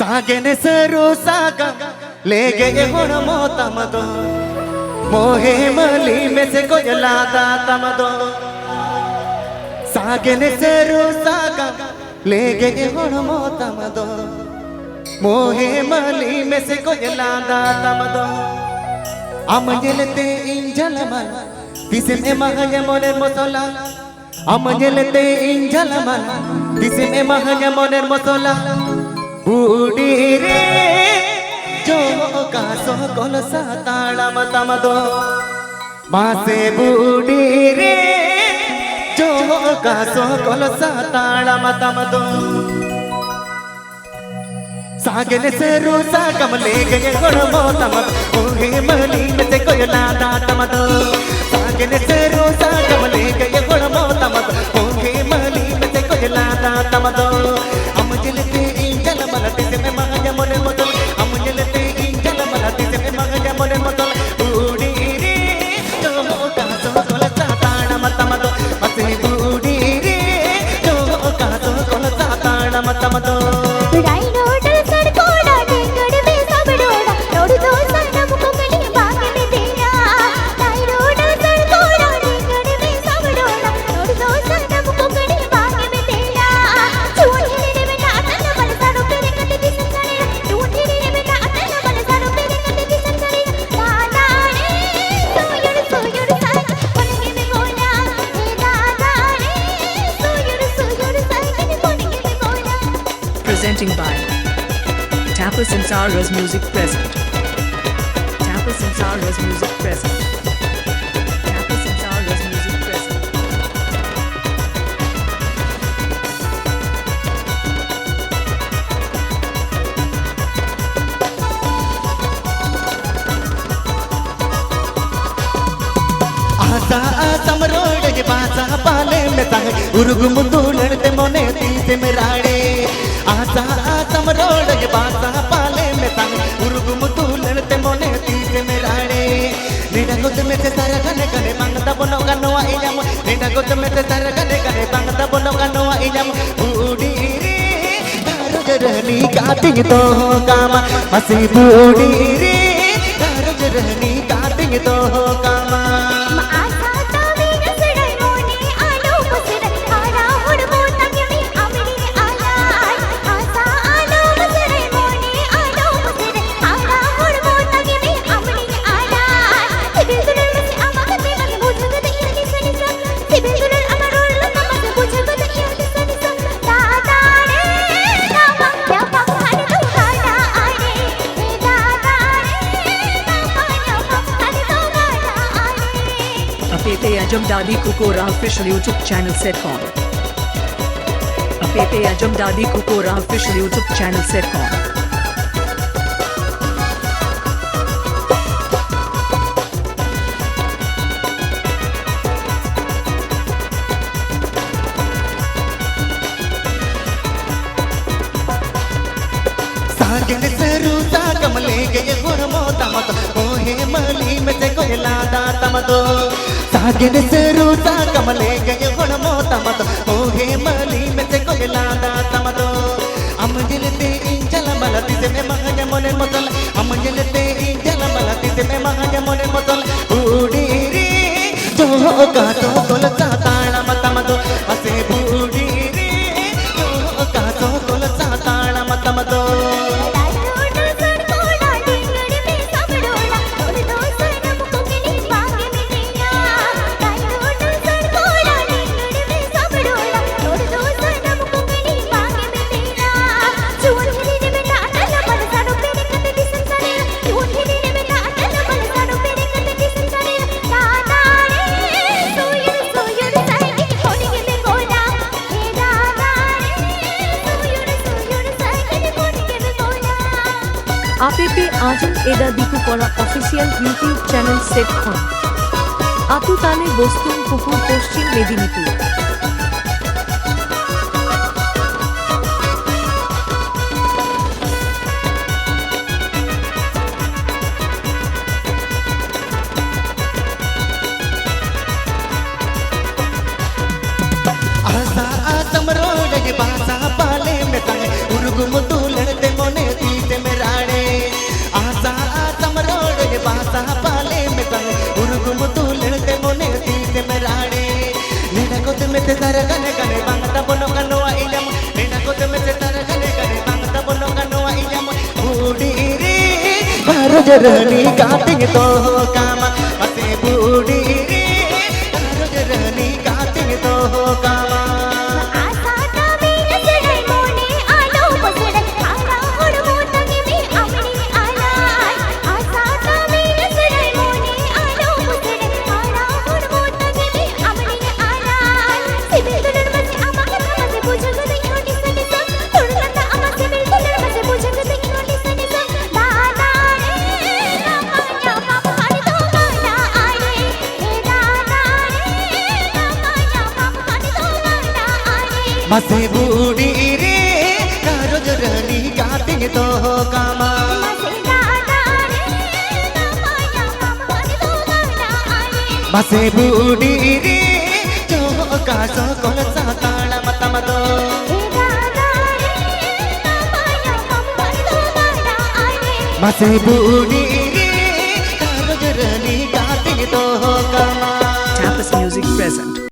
ಸಾಗೆನೆಸರು ಸಾಗ ಲೇಗೆಗೆ ಹೊಣಮೋ ತಮದೋ ಮೋಹೆ ಮಲಿ ಮೆಸೆ ಕೊಯಲಾದ ತಮದೋ ಸಾಗೆನೆಸರು ಸಾಗ ಲೇಗೆಗೆ ಹೊಣಮೋ ತಮದೋ ಮೋಹೆ ಮಲಿ ಮೆಸೆ ಕೊಯಲಾದ ತಮದೋ ಅಮಗೆಲತೆ ಇಂಜಲಮಲ ದಿಸೆ ಮಹಯ ಮೊನೆ ಮೊಸಲ ಅಮಗೆಲತೆ ಇಂಜಲಮಲ ದಿಸೆ ಮಹಯ ಮೊನೆ ಮೊಸಲ ಬುಡಿರೆ ಜೋಗ ಸೊಕೊಲಸ ತಾಳಮ ತಮದೋ. ಮಾಸೆ ಬುಡಿರೆ ಜೋಗ ಸೊಕೊಲಸ ತಾಳಮ ತಮದೋ. ಸಾಗಲೆ ಸರು ಸಾಕಮಲೆ ಗಯ ಗೊಳಮೋ ತಮ ಓಹೆ ಮಲಿ ಮತ್ತೆ ಕೊಯಲಾದ ತಮದೋ. ಸಾಗಲೆ ಸರು presenting by Tapas and Sarah's Music Present. Tapas and Sarah's Music Present. Tapas and Sarah's Music Present. आजा, आज़म रोडगे बाजा, पाले में तांग उरुगुम तू लड़ते मोने तीजे में राड़े निडा गोद में ते सारा गने गने माँगता बोलो गनवा इलम। निडा गोद में ते सारा गने गने माँगता बोलो गनवा इलम। बूढ़ी रे तारो जरहनी काटिंग तो हो कामा। मसी बूढ़ी रे तारो जरहनी काटिंग तो अजमदादी कुकोरा ऑफिशियल यूट्यूब चैनल से कौन पेपे अजमदादी कुकोरा ऑफिशियल यूट्यूब चैनल से कौन साजन से रूता कमले गए गुरमो तमत ओहे मली में से कोयला दातम दो ಸಾಗಿನ ಸರು ಸಾಗಮಲೆಗೆ ಗುಣಮೋ ತಮದ ಓಹೆ ಮಲಿ ಮೆತೆ ಕೊಯಲಾದ ತಮದು ಅಮ್ಮಜಲತೆ ಇಂಜಲ ಮಲತಿದೆ ಮೆ ಮಗಜ ಮೊನೆ ಮೊದಲ ಅಮ್ಮಜಲತೆ આપે આજમ એદા દીકુ કોરા ઓફિશિયલ યુટ્યુબ ચેનલ સેટ ખોન আতু তালে বস্তুম পুকুর পশ্চিম মেদিনীপুর आसा आसम रोड जे बासा पाले में ताए उर्गुम तू लड़ते मोने ជរនីកាទិញតលកាម मसे बूढ़ी रे रोजरनी काटिंग तो कामा। मसे बूढ़ी रे, जो मत मतो। मसे बूढ़ी रे रोजरनी काटिंग तो कामा। Tapas Music present.